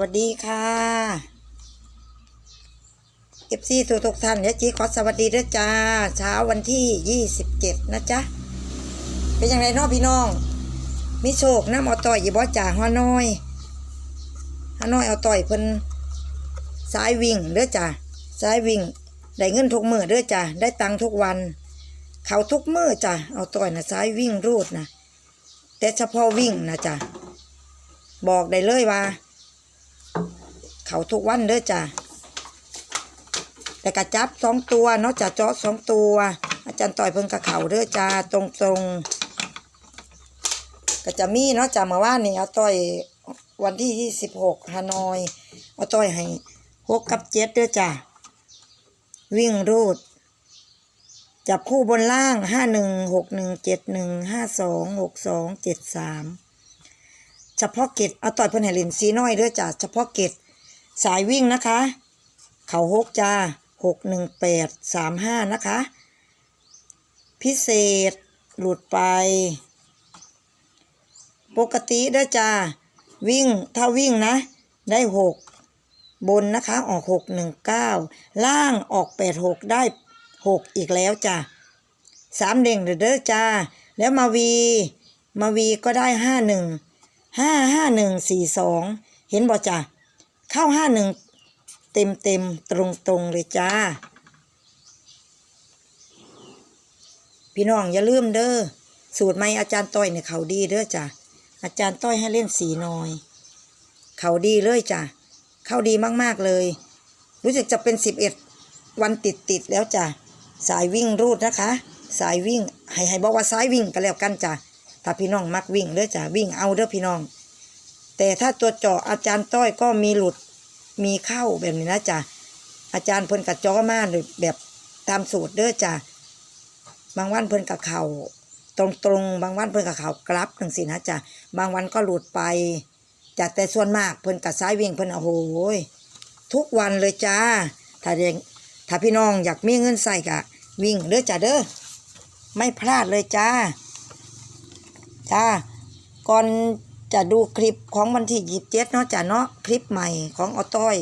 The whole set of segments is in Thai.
วัสดีค่ะเอฟซีทุกทุกท่านยะจีขอสวัสดีด้วยจ้า เช้าวันที่ยี่สิบเจ็ดนะจ๊ะ เป็นยังไงน้อพี่น้อง มีโชคน้ำเอาต่อยอย่าบ่จ่าฮานอยฮานอยเอาต่อยเพิ่นสายวิ่งเด้อจ้าสายวิ่ง ได้เงินทุกมือเด้อจ้าได้ตังค์ทุกวัน เขาทุกมือจ้าเอาต่อยนะสายวิ่งรูดนะแต่เฉพาะวิ่งนะจ้าบอกได้เลยว่า เขาทุกวันเด้อจ้ะแต่กระจับสองตัวเนาะจะจาะสองตัว อาจารย์ต่อยเพิ่งกระเขาเด้อจ้าตรงตรงๆก็จะมีเนาะจ้ะเมื่านี่เอาต่อยวันที่ยี่สิบหกฮานอย เอาต่อยให้หกกับเจ็ดเด้อจ้ะวิ่งรูด จับคู่บนล่างห้าหนึ่งหกหนึ่งเจ็ดหนึ่งห้าสองหกสองเจ็ดสามเฉพาะเกตเอาต่อยเพิ่นให้ล่นสีน้อยเด้อจ้ะเฉพาะเกต สายวิ่งนะคะ เขาหกจ้าหกหนึ่งแปดสามห้านะคะ พิเศษหลุดไป ปกติเด้จ้าวิ่งถ้าวิ่งนะ ได้หกบนนะคะออกหกหนึ่งเก้าล่างออกแปดหกได้หกอีกแล้วจ้าสามเด้งเด้อจ้า แล้วมาวี มาวีก็ได้ห้าหนึ่งห้าห้าหนึ่งสี่สองเห็นบ่จ้ะ เข้าห้าหนึ่งเต็มเต็มตรงตรงเลยจ้า พี่น้องอย่าลืมเด้อสูตรไม่อาจารย์ต้อยเนี่ยเขาดีเด้อจ้ะอาจารย์ต้อยให้เล่นสีน้อย เขาดีเลยจ้ะเข้าดีมากๆเลย รู้สึกจะเป็นสิบเอ็ดวันติดติดแล้วจ้ะสายวิ่งรูดนะคะ สายวิ่งให้ให้บอกว่าสายวิ่งก็แล้วกันจ้ะถ้าพี่น้องมักวิ่งเด้อจ้ะวิ่งเอาเด้อพี่น้อง แต่ถ้าตัวเจาะอาจารย์ต้อยก็มีหลุดมีเข้าแบบนี้นะจ้ะอาจารย์เพิ่นกับจ้อมาหรือแบบตามสูตรเด้อจ้ะบางวันเพิ่นกับเข่าตรงตรงๆบางวันเพิ่นกับเข่ากลับจังสินะจ้ะบางวันก็หลุดไปจ้ะแต่ส่วนมากเพิ่นกับซ้ายวิ่งเพิ่นโอ้โหยทุกวันเลยจ้าถ้าเด็กถ้าพี่น้องอยากมีเงินใส่กะ วิ่งเด้อจ้ะเด้อไม่พลาดเลยจ้าจ้าก่อน จะดูคลิปของวันที่ยีิบเจ็ดเนาะจ้ะเนาะคลิปใหม่ของออต้อย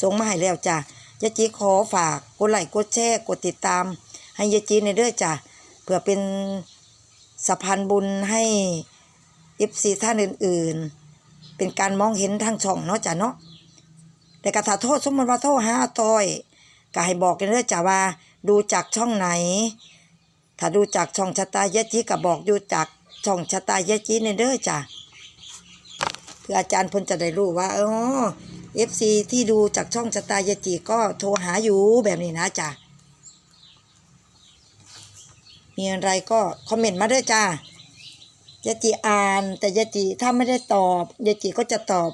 ส่งมาให้แล้วจ้ะยายจีขอฝากกดไลค์กดแชร์กดติดตาม ให้ยายจีในเด้อจ้ะเพื่อเป็นสะพานบุญให้เอฟซีท่านอื่น ๆ เป็นการมองเห็นทางช่องเนาะจ้ะเนาะแต่กระถาโทษสมมติว่าโทษหาอาต้อยก็ให้บอกกันเด้อจ้ะว่า ดูจากช่องไหน ถ้าดูจากช่องชะตายะจีก็บอกดูจากช่องชะตายะจีในเด้อจ้ะ เพื่ออาจารย์พิ่นจะได้รู้ว่าอ๋อเอฟซีที่ดูจากช่องชะตายจีก็โทรหาอยู่แบบนี้นะจ้ะมีอะไรก็คอมเมนต์มาด้อจ้ายจีอ่านแต่ยจีถ้าไม่ได้ตอบยจีก็จะตอบ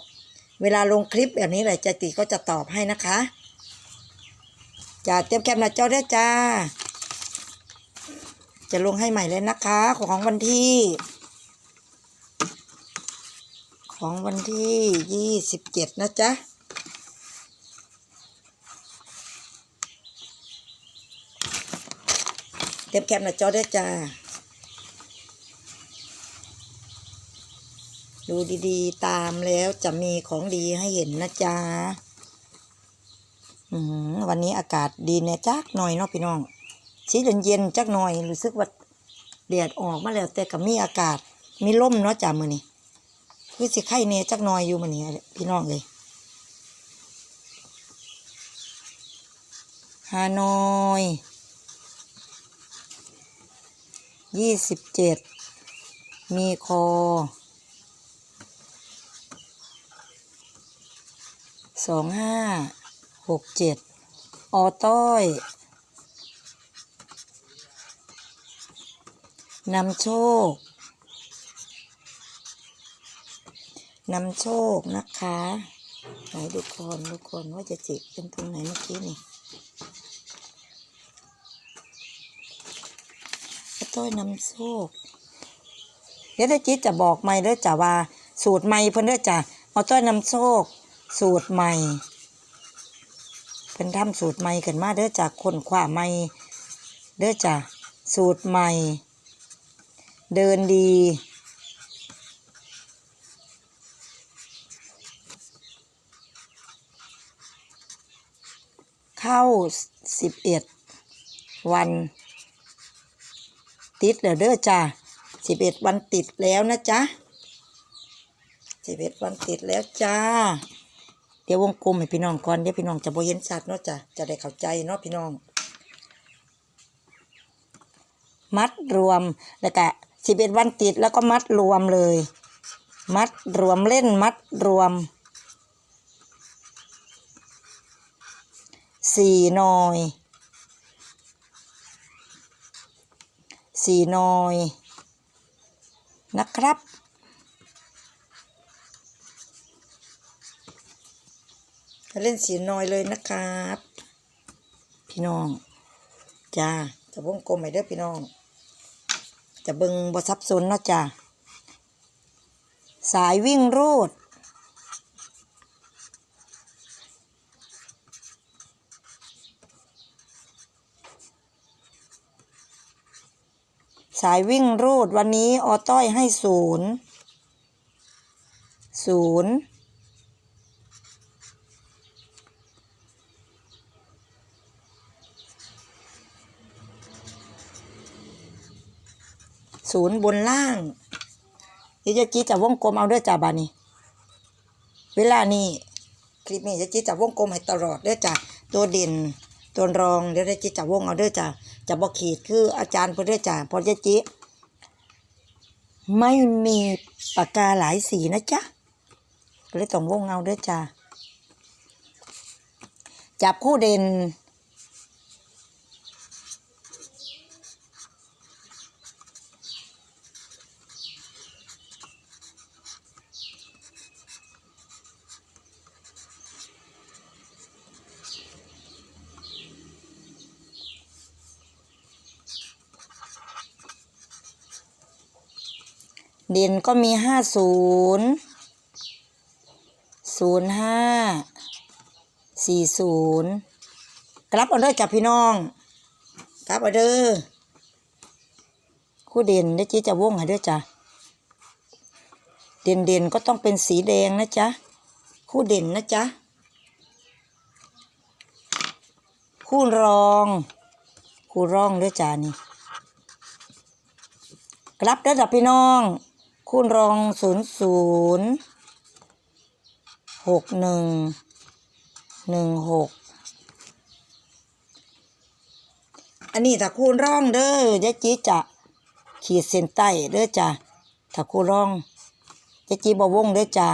เวลาลงคลิปแบบนี้แหละยจีก็จะตอบให้นะคะจ้าเตรียมแคปหน้าจอได้จ้า จะลงให้ใหม่เลยนะคะ ของวันที่ ของวันที่ยี่สิบเจ็ดนะจ๊ะ เต็มแคปหน้าจอได้จ้า ดูดีๆ ตามแล้วจะมีของดีให้เห็นนะจ๊ะวันนี้อากาศดีเนี่ยจักหน่อยเนาะพี่น้องสีเย็นๆจักหน่อยรู้สึกว่าแดดออกมาแล้วแต่ก็มีอากาศมีลมเนาะจ้ามือนี้ คือสิไข่เน่จักน่อยอยู่มือนี้พี่น้องเลยฮานอยยี่สิบเจ็ดมีคอสองห้าหกเจ็ดออต้อยนำโชค นำโชคนะคะไหนดูคนดูคนว่าจะจิกเป็นตรงไหนเมื่อกี้นี่ป้าต้อยนำโชคเดี๋ยวได้จิตจะบอกใหม่เด้อจ้ะว่า สูตรใหม่เพิ่นเด้อจ้ะเอาต้อยนำโชค สูตรใหม่เพิ่นทำสูตรใหม่ขึ้นมาเด้อจ้ะคนขวาใหม่เด้อจ้ะสูตรใหม่ เดินดี เข้าสิบเอ็ดวัน ติดแล้วเด้อจ้าสิบเอ็ดวันติดแล้วนะจ๊ะสิบเอ็ดวันติดแล้วจ้า เดี๋ยววงกลมให้พี่น้องก่อนเดี๋ยวพี่น้องจะบ่เห็นชัดเนาะจ้ะจะได้เข้าใจเนาะพี่น้อง มัดรวมแล้วก็สิบเอ็ดวันติดแล้วก็มัดรวมเลย มัดรวมเล่นมัดรวม สี่หนอยสี่หนอยนะครับ เล่นสีน้อยเลยนะครับ พี่น้อง จ้า จะวงกลมให้เด้อพี่น้อง จะเบิงบ่ซับซนเนาะจ้า สายวิ่งรูด สายวิ่งรูดวันนี้ออต้อยให้ศูนย์ศูนย์ศูนย์บนล่างเดี๋ยวจะจีจะวงกลมเอาด้อจ้าบานี้เวลานี้คลิปนี้จะจีจะวงกลมให้ตลอดด้อจ้าตัวเด่นตัวรองเดี๋ยวจะจีจะวงเอาด้อจ้า จะบอกขีดคืออาจารย์เพื่อเจ้าพรยจีไม่มีปากกาหลายสีนะจ๊ะก็เลยต้องวงเอาด้วยจ้าจับคู่เด่น เด่นก็มีห้าศูนย์ศูนย์ห้าสี่ศูนย์กลับเอาเด้อจับพี่น้องกลับเอาเด้อคู่เด่นได้จีจะวงให้เด้อจ้ะเด่นเด่นก็ต้องเป็นสีแดงนะจ๊ะคู่เด่นนะจ๊ะคู่รองคู่รองเด้อจ้านี่กลับเด้อจ้ะพี่น้อง คูณรองศูนย์ศูนย์หกหนึ่งหนึ่งหกอันนี้ถ้าคูณร่องเด้อยะจีจะขีดเส้นใต้เด้อจ้ะถ้าคูณร่องยะจีบวงเด้อจ้ะ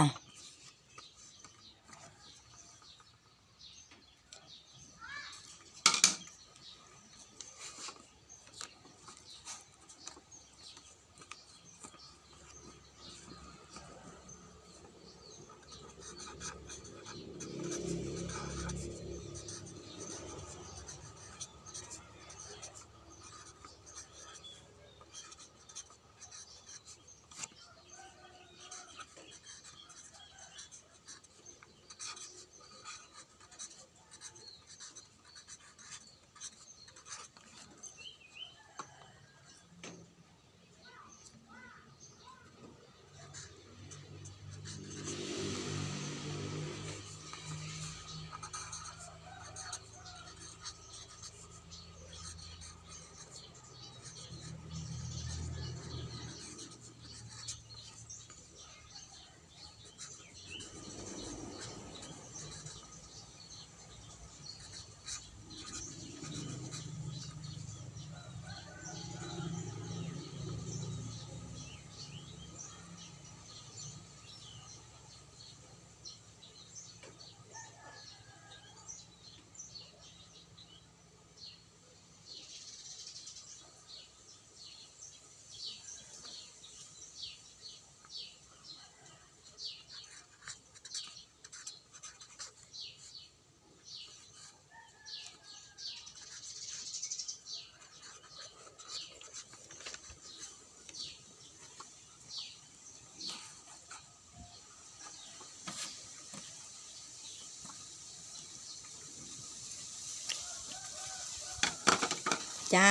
จ้า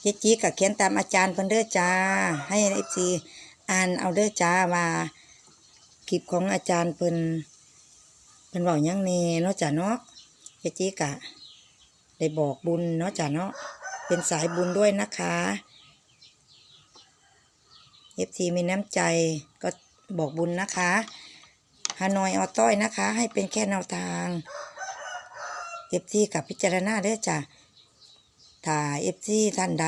เจ๊จีกับเขียนตามอาจารย์เพิ่นเด้อจ้า ให้เอฟซีอ่านเอาเด้อจ้าว่าคลิปของอาจารย์เพิ่นเป็นบอกยังแน่เนาะจ้ะเนาะยายจีกะได้บอกบุญเนาะจ้ะเนาะเป็นสายบุญด้วยนะคะเอฟซีมีน้ำใจก็บอกบุญนะคะฮานอยออต้อยนะคะ ให้เป็นแค่แนวทาง เอฟซีกับพิจารณาเด้อจ้ะถ้าเอฟซีท่านใด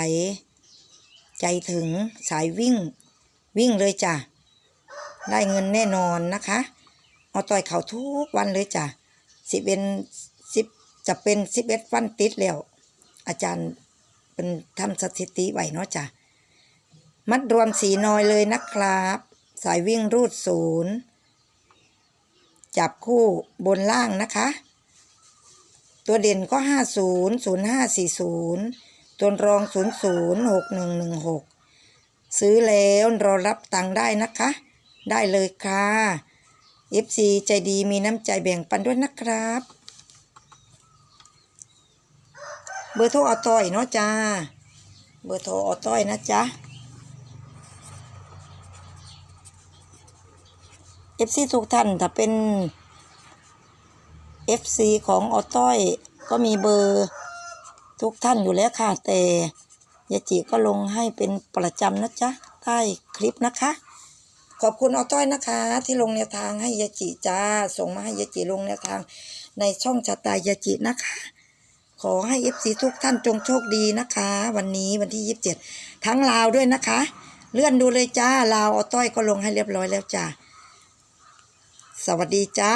ใจถึงสายวิ่ง วิ่งเลยจ้ะ ได้เงินแน่นอนนะคะ เอาต่อยเขาทุกวันเลยจ้ะสิเป็นสิบจะเป็นสิบเอ็ดวันติดแล้ว อาจารย์เป็นทำสถิติไว้เนาะจ้ะ มัดรวมสีน้อยเลยนะครับ สายวิ่งรูดศูนย์จับคู่บนล่างนะคะ ตัวเด่นก็ห้าศูนย์ศูนย์ห้าสี่ศูนย์ตัวรองศูนย์ศูนย์หกหนึ่งหนึ่งหกซื้อแล้วรอรับตังค์ได้นะคะ ได้เลยค่ะ FC ใจดีมีน้ำใจแบ่งปันด้วยนะครับ เบอร์โทรออต้อยเนาะจ้า เบอร์โทรออต้อยนะจ๊ะ FC ทุกท่านถ้าเป็น FC ของออต้อยก็มีเบอร์ทุกท่านอยู่แล้วค่ะ แต่ยาจิก็ลงให้เป็นประจำนะจ๊ะ ใต้คลิปนะคะ ขอบคุณออต้อยนะคะ ที่ลงแนวทางให้ยาจิจ้า ส่งมาให้ยาจิลงแนวทาง ในช่องชาตายาจินะคะ ขอให้เอฟซีทุกท่านจงโชคดีนะคะ วันนี้วันที่ยี่สิบเจ็ดทั้งลาวด้วยนะคะ เลื่อนดูเลยจ้าลาวออต้อยก็ลงให้เรียบร้อยแล้วจ้าสวัสดีจ้า